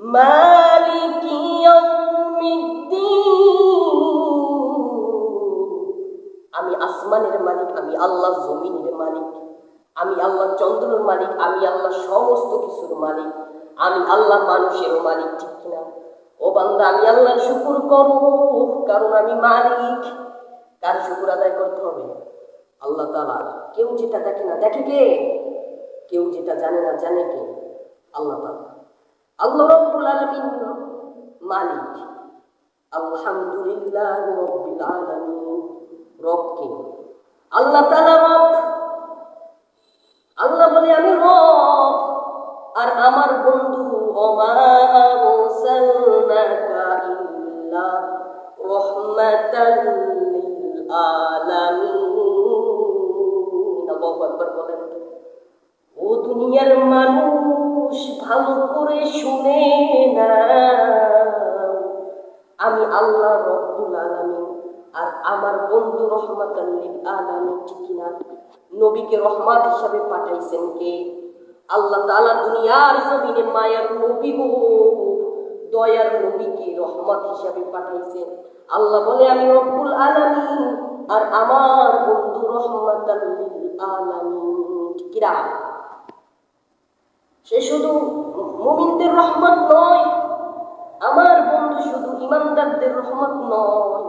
مالك يوم الدين আমি আসমানের মালিক আমি আল্লাহ জমিনের মালিক আমি আল্লাহ চন্দ্রের মালিক আমি আল্লাহ সমস্ত কিছুর মালিক আমি আল্লাহ মানুষের মালিক ঠিক কিনা ও বান্দা আমি আল্লাহর শুকুর করো কারণ আমি মালিক কার শুকুর আদায় করতে হবে আল্লাহ তালা কেউ যেটা দেখে না দেখে কে কেউ যেটা জানে না জানে কে আল্লাহ তালা আল্লাহ রব্বুল আলামিন মালিক আলহামদুলিল্লাহ রব্বিল আলামিন রব কে? আল্লাহ তাআলা রব। আল্লাহ বলে, আমি রব। আর আমার বন্ধু, ওমা আরসালনাকা ইল্লা রাহমাতাল লিল আলামিন। আল্লাহু আকবার বলেন, ও দুনিয়ার মানুষ ভালো করে শুনে না আমি আল্লাহ রব্বুল আলামিন আর আমার বন্ধু রহমাত আলামিন, ঠিক না নবীকে রহমত হিসাবে পাঠাইছেন কে? আল্লাহ তাআলা দুনিয়ার জমিনে মায়ার নবী গো, দয়ার নবীকে রহমত হিসাবে পাঠাইছেন। আল্লাহ বলে, আমি রব্বুল আলামিন আর আমার বন্ধু রহমাত আলামিন। না সে শুধু মুমিনদের রহমত নয়। আমার বন্ধু শুধু ইমানদারদের রহমত নয়।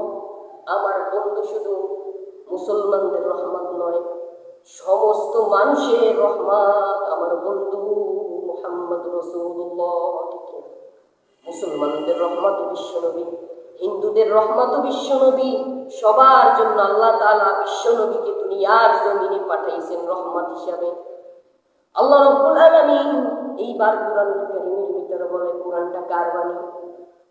আমার বন্ধু শুধু মুসলমানদের রহমত নয়। সমস্ত মানুষের রহমত আমার বন্ধু মোহাম্মদ রসুল্লাহ মুসলমানদের রহমত বিশ্বনবী হিন্দুদের রহমত বিশ্বনবী সবার জন্য আল্লাহ তাআলা বিশ্বনবীকে দুনিয়ার জমিনে পাঠাইছেন রহমত হিসাবে। আল্লাহ রব্বুল আলামিন এইবার কোরআনুল কারীমের ভিতরে বলে কোরআনটা কার বাণী?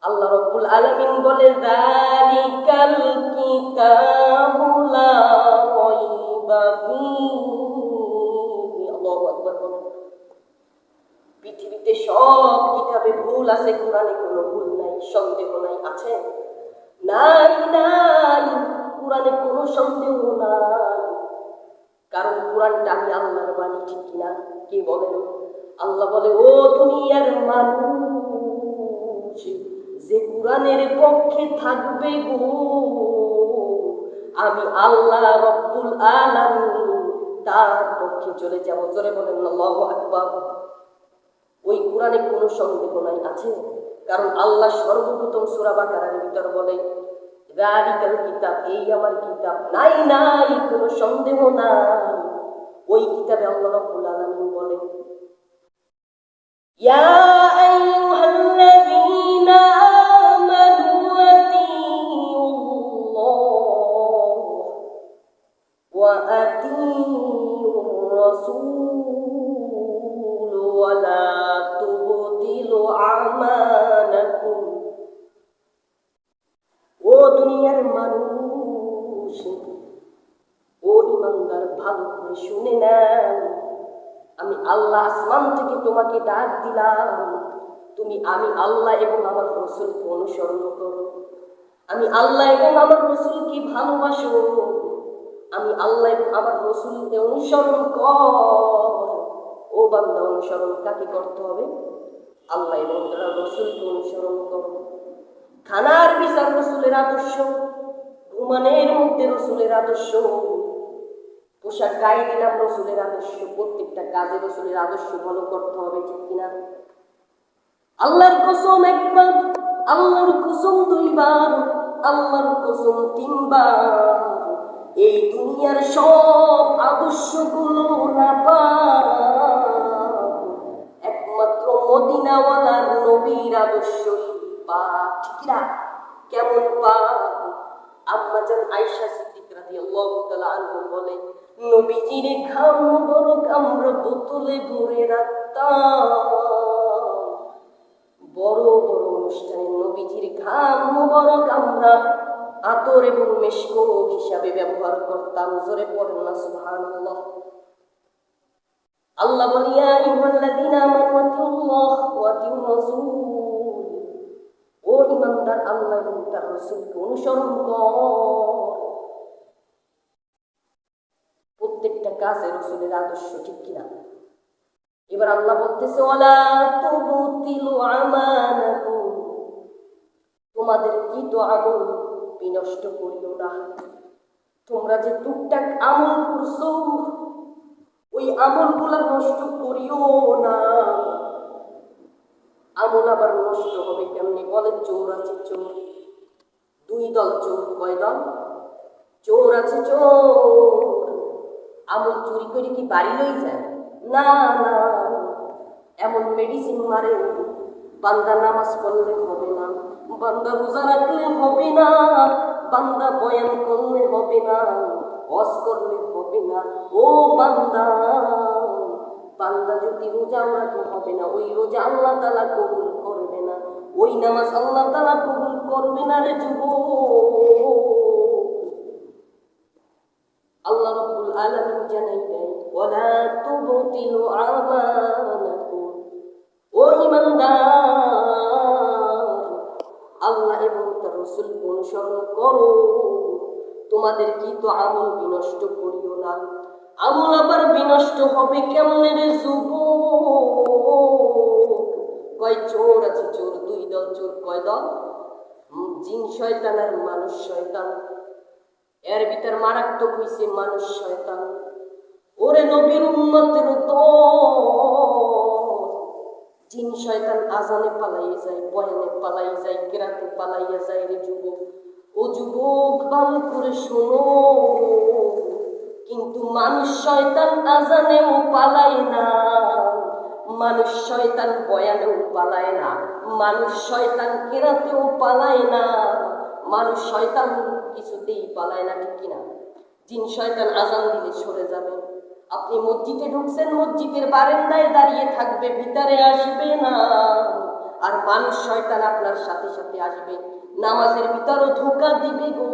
আল্লাহ রব্বুল আলামিন বলে যালিকাল কিতাবু লা আল্লাহু আকবার পৃথিবীতে সব কিতাবে ভুল আছে, কোরআনে কোনো ভুল নাই, সন্দেহ নাই, আছে? নাই নাই, কোরআনে কোনো সন্দেহ নাই। কারণ কোরআনটা আমি আল্লাহর বাণী, ঠিক কিনা? কে বলেন? আল্লাহ বলে, ও দুনিয়ার মানুষ, যে কোরআনের পক্ষে থাকবে গো, আমি আল্লাহ রব্বুল আলামিন তার পক্ষে চলে যাব। জোরে বলেন, আল্লাহু আকবার। ওই কোরআনে কোনো সন্দেহ নাই, আছে? কারণ আল্লাহ সর্বপ্রথম সূরা বাকারার ভিতর বলে রাদিকাল কিতাব, এই আমার কিতাব নাই নাই, কোনো সন্দেহ নাই। ওই কিতাবে আল্লাহ রাব্বুল আলামিন বলে মানুষ ও ইমানদার ভালো করে শুনে না আমি আল্লাহ আসমান থেকে তোমাকে ডাক দিলাম। তুমি, আমি আল্লাহ এবং আমার রসুলকে অনুসরণ করো। আমি আল্লাহ এবং আমার রসুলকে ভালোবাসো। আমি আল্লাহ এবং আমার রসুলকে অনুসরণ কর। ও বান্দা, অনুসরণ কাকে করতে হবে? আল্লাহ এবং তারা রসুলকে অনুসরণ করো। খানার বিচার রসুলের আদর্শ, ঘুমানের মধ্যে রসুলের আদর্শ। পোশাক গায়ে দিলাম রসুলের আদর্শ, প্রত্যেকটা কাজে রসুলের আদর্শ ফলো করতে হবে, ঠিক কিনা? আল্লাহর কসম একবার, আল্লাহর কসম দুইবার, আল্লাহর কসম তিনবার, এই দুনিয়ার সব আদর্শগুলো না একমাত্র মদিনাওয়ালার নবীর আদর্শ পা ঠিক না কেমন পা আম্মা জান আয়েশা সিদ্দিক রাদিয়াল্লাহু তাআলা আনহু বলে নবীজির ঘাম মোবারক আমরা বোতলে ভরে রাখতাম। বড় বড় অনুষ্ঠানে নবীজির ঘাম মোবারক আমরা আতর এবং মেশকো হিসাবে ব্যবহার করতাম। জোরে পড়েন না, সুবহানাল্লাহ। আল্লাহ বলি, ইয়া আইয়ুহাল্লাযীনা আমানু আতিউল্লাহ ওয়া আতিউর রাসূল। ও ইমানদার আল্লাহ এবং তার অনুসরণ কর। প্রত্যেকটা কাজে রসুলের আদর্শ, ঠিক কিনা? এবার আল্লাহ বলতেছে তোমাদের কি তো আমল বিনষ্ট করিও না। তোমরা যে টুকটাক আমল করছ, ওই আমলগুলা নষ্ট করিও না। আমল আবার নষ্ট হবে কেমনি? বলে চোর আছে চোর। দুই দল চোর, কয় দল? চোর আছে চোর। আমল চুরি করে কি বাড়ি লই যায়? না না। এমন মেডিসিন মারে, বান্দা নামাজ পড়লে হবে না। বান্দা রোজা রাখলে হবে না। বান্দা বয়ান করলে হবে না। হজ করলে হবে না। ও বান্দা বান্দা যদি রোজা রাখলে হবে না, ওই রোজা আল্লাহ তালা কবুল করবে না। ওই নামাজ আল্লাহ তালা কবুল করবে না রে যুবক আল্লাহ রাব্বুল আলামিন জানাইলেন ওয়ালা তুবতিলু আমালাকুম ও ইমানদার আল্লাহ এবং তার রাসূল অনুসরণ করো। তোমাদের কি তো আমল বিনষ্ট করিও না। আমল আবার বিনষ্ট হবে কেমনে রে যুবক? কয় চোর আছে চোর, দুই দল চোর, কয় দল? জিন শয়তান আর মানুষ শয়তান। এর ভিতর মারাত্মক হইছে মানুষ শয়তান। ওরে নবীর উম্মতের জিন শয়তান আজানে পালাইয়ে যায়, বয়ানে পালাই যায়, কেরাতে পালাইয়া যায় রে যুবক। ও যুবক, ভালো করে শোনো। কিন্তু মানুষ শয়তান আজানেও পালায় না। মানুষ শয়তান বয়ানেও পালায় না। মানুষ শয়তান কেরাতেও পালায় না। মানুষ শয়তান কিছুতেই পালায় না, ঠিক কিনা? জিন শয়তান আজান দিলে সরে যাবে। আপনি মসজিদে ঢুকছেন, মসজিদের বারেন্দায় দাঁড়িয়ে থাকবে, ভিতরে আসবে না। আর মানুষ শয়তান আপনার সাথে সাথে আসবে। নামাজের ভিতরও ধোকা দিবে গো।